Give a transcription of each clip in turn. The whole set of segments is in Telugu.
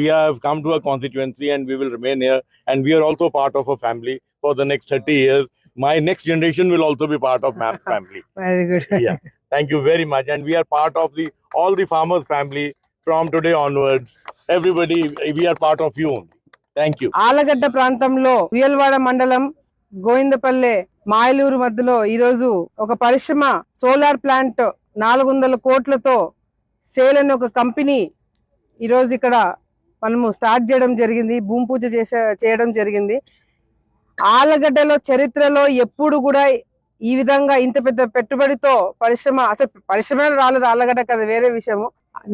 we have come to a constituency and we will remain here. And we are also part of a family for the next 30 years. My next generation will also be part of MAM's family. Very good Yeah. Thank you very much. And we are part of the all the farmers family from today onwards. Everybody, we are part of you only. Thank you. Allagadda ప్రాంతంలో ఉయ్యలవాడ మండలం గోవిందపల్లె మాయలూరు మధ్యలో ఈరోజు ఒక పరిశ్రమ సోలార్ ప్లాంట్ నాలుగు వందల కోట్లతో సేల్ అనే ఒక కంపెనీ ఈరోజు ఇక్కడ మనము స్టార్ట్ చేయడం జరిగింది భూమి పూజ చేసే చేయడం జరిగింది. ఆలగడ్డలో చరిత్రలో ఎప్పుడు కూడా ఈ విధంగా ఇంత పెద్ద పెట్టుబడితో పరిశ్రమ అసలు పరిశ్రమ రాలేదు ఆలగడ్డ కదా వేరే విషయము.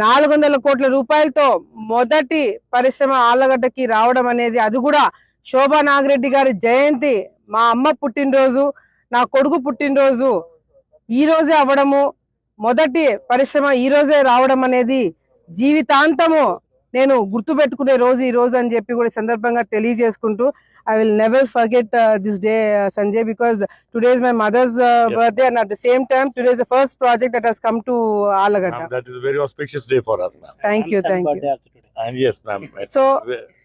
నాలుగు వందల కోట్ల రూపాయలతో మొదటి పరిశ్రమ ఆలగడ్డకి రావడం అనేది అది కూడా శోభా నాగిరెడ్డి గారి జయంతి. మా అమ్మ పుట్టినరోజు నా కొడుకు పుట్టినరోజు ఈ రోజే అవ్వడము. మొదటి పరిశ్రమ ఈ రోజే రావడం అనేది జీవితాంతము. నేను గుర్తు పెట్టుకునే రోజు ఈ రోజు అని చెప్పి కూడా ఈ సందర్భంగా తెలియజేసుకుంటూ I will never forget this day Sanjay because today is my mother's birthday and at the same time today is the first project that has come to Allagadda is a very auspicious day for us, ma'am. Thank you thank you And yes, ma'am. So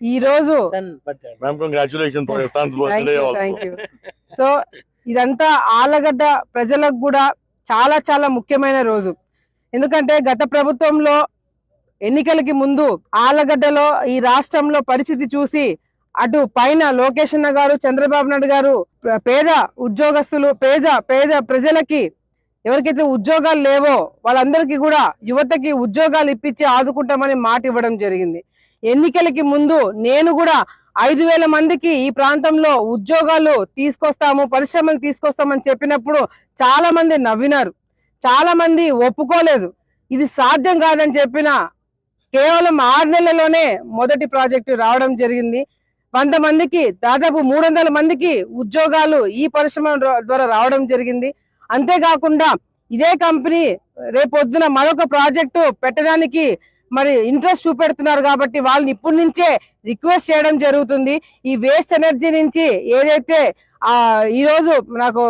ఈ రోజు Ma'am, congratulations for your son's birthday also. Thank you so ఇదంతా ఆలగడ్డ ప్రజలకు కూడా చాలా చాలా ముఖ్యమైన రోజు. ఎందుకంటే గత ప్రభుత్వంలో ఎన్నికలకి ముందు ఆలగడ్డలో ఈ రాష్ట్రంలో పరిస్థితి చూసి అటు పైన లోకేష్ అన్న గారు చంద్రబాబు నాయుడు గారు పేద ఉద్యోగస్తులు పేద పేద ప్రజలకి ఎవరికైతే ఉద్యోగాలు లేవో వాళ్ళందరికీ కూడా యువతకి ఉద్యోగాలు ఇప్పించి ఆదుకుంటామని మాట ఇవ్వడం జరిగింది. ఎన్నికలకి ముందు నేను కూడా ఐదు వేల మందికి ఈ ప్రాంతంలో ఉద్యోగాలు తీసుకొస్తాము పరిశ్రమలు తీసుకొస్తామని చెప్పినప్పుడు చాలా మంది నవ్వినారు. చాలా మంది ఒప్పుకోలేదు. ఇది సాధ్యం కాదని చెప్పిన కేవలం ఆరు నెలల్లోనే మొదటి ప్రాజెక్టు రావడం జరిగింది. వంద మందికి దాదాపు మూడు వందల మందికి ఉద్యోగాలు ఈ పరిశ్రమ ద్వారా రావడం జరిగింది. అంతేకాకుండా ఇదే కంపెనీ రేపొద్దున మరొక ప్రాజెక్టు పెట్టడానికి మరి ఇంట్రెస్ట్ చూపెడుతున్నారు కాబట్టి వాళ్ళని ఇప్పటి నుంచే రిక్వెస్ట్ చేయడం జరుగుతుంది. ఈ వేస్ట్ ఎనర్జీ నుంచి ఏదైతే ఆ ఈరోజు నాకు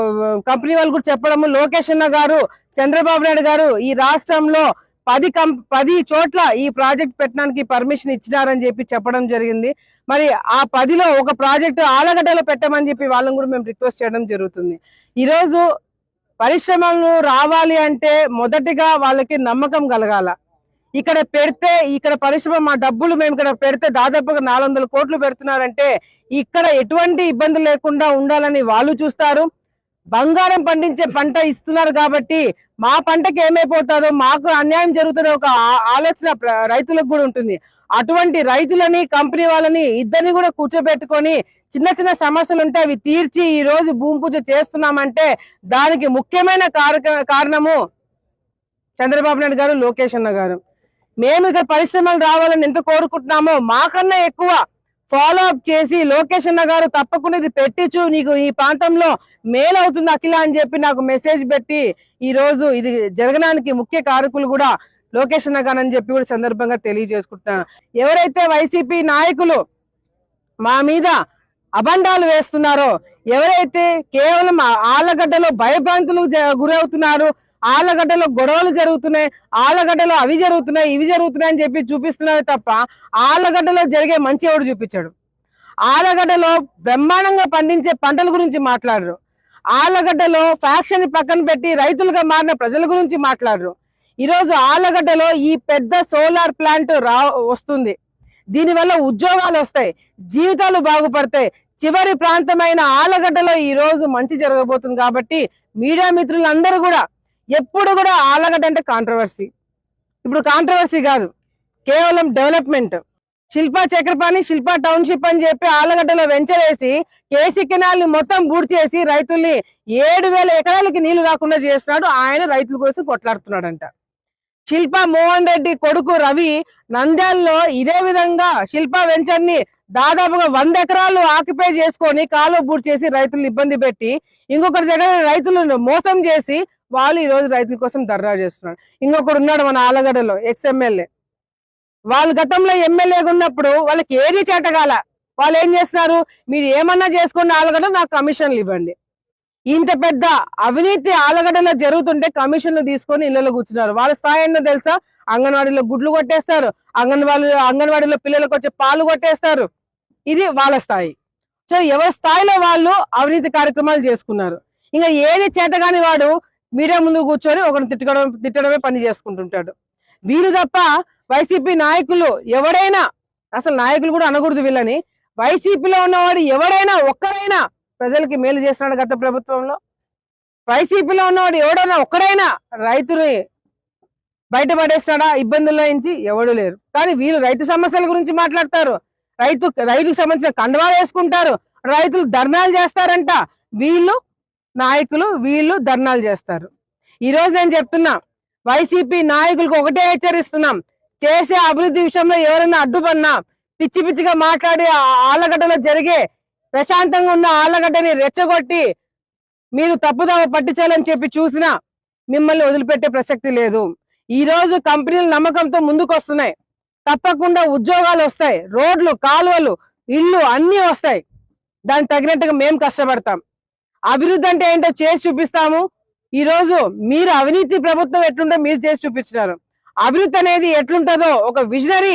కంపెనీ వాళ్ళు కూడా చెప్పడము లోకేష్ అన్న గారు చంద్రబాబు నాయుడు గారు ఈ రాష్ట్రంలో పది కం పది చోట్ల ఈ ప్రాజెక్ట్ పెట్టడానికి పర్మిషన్ ఇచ్చినారని చెప్పి చెప్పడం జరిగింది. మరి ఆ పదిలో ఒక ప్రాజెక్టు ఆలగడ్డలో పెట్టమని చెప్పి వాళ్ళని కూడా మేము రిక్వెస్ట్ చేయడం జరుగుతుంది. ఈరోజు పరిశ్రమలు రావాలి అంటే మొదటిగా వాళ్ళకి నమ్మకం కలగాల. ఇక్కడ పెడితే ఇక్కడ పరిశ్రమ మా డబ్బులు మేము ఇక్కడ పెడితే దాదాపుగా నాలుగు వందల కోట్లు పెడుతున్నారంటే ఇక్కడ ఎటువంటి ఇబ్బంది లేకుండా ఉండాలని వాళ్ళు చూస్తారు. బంగారం పండించే పంట ఇస్తున్నారు కాబట్టి మా పంటకి ఏమైపోతారో మాకు అన్యాయం జరుగుతున్న ఒక ఆలోచన రైతులకు కూడా ఉంటుంది. అటువంటి రైతులని కంపెనీ వాళ్ళని ఇద్దరిని కూడా కూర్చోబెట్టుకొని చిన్న చిన్న సమస్యలు ఉంటే అవి తీర్చి ఈ రోజు భూమి పూజ చేస్తున్నామంటే దానికి ముఖ్యమైన కారక కారణము చంద్రబాబు నాయుడు గారు లోకేష్ అన్న గారు. మేము ఇక్కడ పరిశ్రమలు రావాలని ఎంత కోరుకుంటున్నామో మాకన్నా ఎక్కువ ఫాలో అప్ చేసి లోకేష్ అన్న గారు తప్పకుండా ఇది పెట్టించు నీకు ఈ ప్రాంతంలో మేలు అవుతుంది అఖిల అని చెప్పి నాకు మెసేజ్ పెట్టి ఈ రోజు ఇది జరగడానికి ముఖ్య కారకులు కూడా లోకేష్ అన్న గారు అని చెప్పి కూడా సందర్భంగా తెలియజేసుకుంటున్నాను. ఎవరైతే వైసీపీ నాయకులు మా మీద అబండాలు వేస్తున్నారో ఎవరైతే కేవలం ఆళ్ళగడ్డలో భయభ్రాంతులు గురవుతున్నారు ఆళ్ళగడ్డలో గొడవలు జరుగుతున్నాయి ఆళ్ళగడ్డలో అవి జరుగుతున్నాయి ఇవి జరుగుతున్నాయి అని చెప్పి చూపిస్తున్నారు తప్ప ఆళ్ళగడ్డలో జరిగే మంచి ఎవడు చూపించాడు? ఆలగడ్డలో బ్రహ్మాండంగా పండించే పంటల గురించి మాట్లాడరు. ఆలగడ్డలో ఫ్యాక్షన్ పక్కన పెట్టి రైతులుగా మారిన ప్రజల గురించి మాట్లాడరు. ఈరోజు ఆలగడ్డలో ఈ పెద్ద సోలార్ ప్లాంట్ రా వస్తుంది. దీనివల్ల ఉద్యోగాలు వస్తాయి జీవితాలు బాగుపడతాయి. చివరి ప్రాంతమైన ఆలగడ్డలో ఈ రోజు మంచి జరగబోతుంది కాబట్టి మీడియా మిత్రులందరూ కూడా ఎప్పుడు కూడా ఆలగడ్డ అంటే కాంట్రవర్సీ ఇప్పుడు కాంట్రవర్సీ కాదు కేవలం డెవలప్మెంట్ శిల్పా చక్రపాణి శిల్పా టౌన్షిప్ అని చెప్పి ఆలగడ్డలో వెంచర్ వేసి కేసీ కెనాల్ని మొత్తం పూర్తి చేసి రైతుల్ని ఏడు వేల ఎకరాలకి నీళ్ళు రాకుండా చేస్తున్నాడు. ఆయన రైతుల కోసం కొట్లాడుతున్నాడంట. శిల్పా మోహన్ రెడ్డి కొడుకు రవి నంద్యాలలో ఇదే విధంగా శిల్పా వెంచర్ని దాదాపుగా వంద ఎకరాలు ఆక్యుపై చేసుకొని కాలువ పూర్తి చేసి రైతులు ఇబ్బంది పెట్టి ఇంకొకరి దగ్గర రైతులను మోసం చేసి వాళ్ళు ఈ రోజు రైతుల కోసం దర్రా చేస్తున్నారు. ఇంకొకడు ఉన్నాడు మన ఆలగడలో ఎక్స్ ఎమ్మెల్యే వాళ్ళు గతంలో ఎమ్మెల్యేగా ఉన్నప్పుడు వాళ్ళకి ఏది చేటగాల వాళ్ళు ఏం చేస్తున్నారు? మీరు ఏమన్నా చేసుకున్న ఆలగడ నాకు కమిషన్లు ఇవ్వండి. ఇంత పెద్ద అవినీతి ఆలగడ్డలో జరుగుతుంటే కమిషన్లు తీసుకొని ఇళ్ళలో కూర్చున్నారు. వాళ్ళ స్థాయి ఏంటో తెలుసా? అంగన్వాడీలో గుడ్లు కొట్టేస్తారు. అంగన్వాడీ అంగన్వాడీలో పిల్లలకు వచ్చే పాలు కొట్టేస్తారు. ఇది వాళ్ళ స్థాయి. సో ఎవరి స్థాయిలో వాళ్ళు అవినీతి కార్యక్రమాలు చేసుకున్నారు. ఇంకా ఏది చేతగాని వాడు మీడియా ముందు కూర్చొని ఒకరిని తిట్టడం తిట్టడమే పని చేసుకుంటుంటాడు. వీరు తప్ప వైసీపీ నాయకులు ఎవడైనా అసలు నాయకులు కూడా అనకూడదు వీళ్ళని వైసీపీలో ఉన్నవాడు ఎవడైనా ఒక్కరైనా ప్రజలకి మేలు చేస్తున్నాడు గత ప్రభుత్వంలో. వైసీపీలో ఉన్నవాడు ఎవడైనా ఒక్కడైనా రైతుని బయటపడేస్తాడా? ఇబ్బందుల్లో నుంచి ఎవడు లేరు. కానీ వీళ్ళు రైతు సమస్యల గురించి మాట్లాడతారు. రైతు రైతుకు సంబంధించిన కండవాలు వేసుకుంటారు. రైతులు ధర్నాలు చేస్తారంట. వీళ్ళు నాయకులు వీళ్ళు ధర్నాలు చేస్తారు. ఈ రోజు నేను చెప్తున్నా వైసీపీ నాయకులకు ఒకటే హెచ్చరిస్తున్నాం. చేసే అభివృద్ధి విషయంలో ఎవరైనా అడ్డుపడినా పిచ్చి పిచ్చిగా మాట్లాడి ఆ ఆలగడ్డలో జరిగే ప్రశాంతంగా ఉన్న ఆలగడ్డని రెచ్చగొట్టి మీరు తప్పుదావ పట్టించాలని చెప్పి చూసినా మిమ్మల్ని వదిలిపెట్టే ప్రసక్తి లేదు. ఈ రోజు కంపెనీలు నమ్మకంతో ముందుకు వస్తున్నాయి తప్పకుండా ఉద్యోగాలు వస్తాయి. రోడ్లు కాలువలు ఇల్లు అన్నీ వస్తాయి. దానికి తగినట్టుగా మేము కష్టపడతాం. అభివృద్ధి అంటే ఏంటో చేసి చూపిస్తాము. ఈ రోజు మీరు అవినీతి ప్రభుత్వం ఎట్లుందో మీరు చేసి చూపించినారు. అభివృద్ధి అనేది ఎట్లుంటుందో ఒక విజనరీ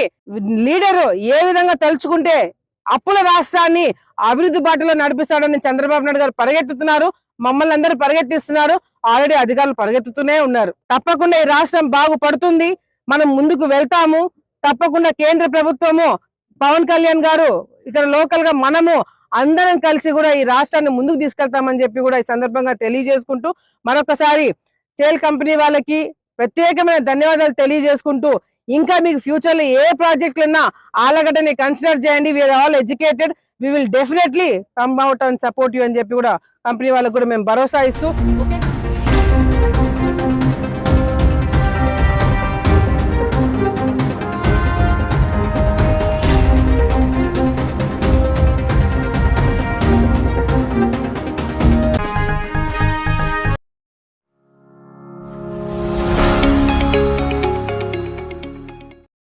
లీడరు ఏ విధంగా తలుచుకుంటే అప్పుల రాష్ట్రాన్ని అభివృద్ధి బాటలో నడిపిస్తాడని చంద్రబాబు నాయుడు గారు పరిగెత్తుతున్నారు. మమ్మల్ని అందరూ పరిగెత్తిస్తున్నారు. ఆల్రెడీ అధికారులు పరిగెత్తుతూనే ఉన్నారు. తప్పకుండా ఈ రాష్ట్రం బాగుపడుతుంది. మనం ముందుకు వెళ్తాము. తప్పకుండా కేంద్ర ప్రభుత్వము పవన్ కళ్యాణ్ గారు ఇక్కడ లోకల్గా మనము అందరం కలిసి కూడా ఈ రాష్ట్రాన్ని ముందుకు తీసుకెళ్తామని చెప్పి కూడా ఈ సందర్భంగా తెలియజేసుకుంటూ మరొకసారి సేల్ కంపెనీ వాళ్ళకి ప్రత్యేకమైన ధన్యవాదాలు తెలియజేసుకుంటూ ఇంకా మీకు ఫ్యూచర్లో ఏ ప్రాజెక్టులు ఉన్నా ఆలగడ్డని కన్సిడర్ చేయండి. We are all educated we will definitely come out and support you అని చెప్పి కూడా కంపెనీ వాళ్ళకు కూడా మేము భరోసా ఇస్తూ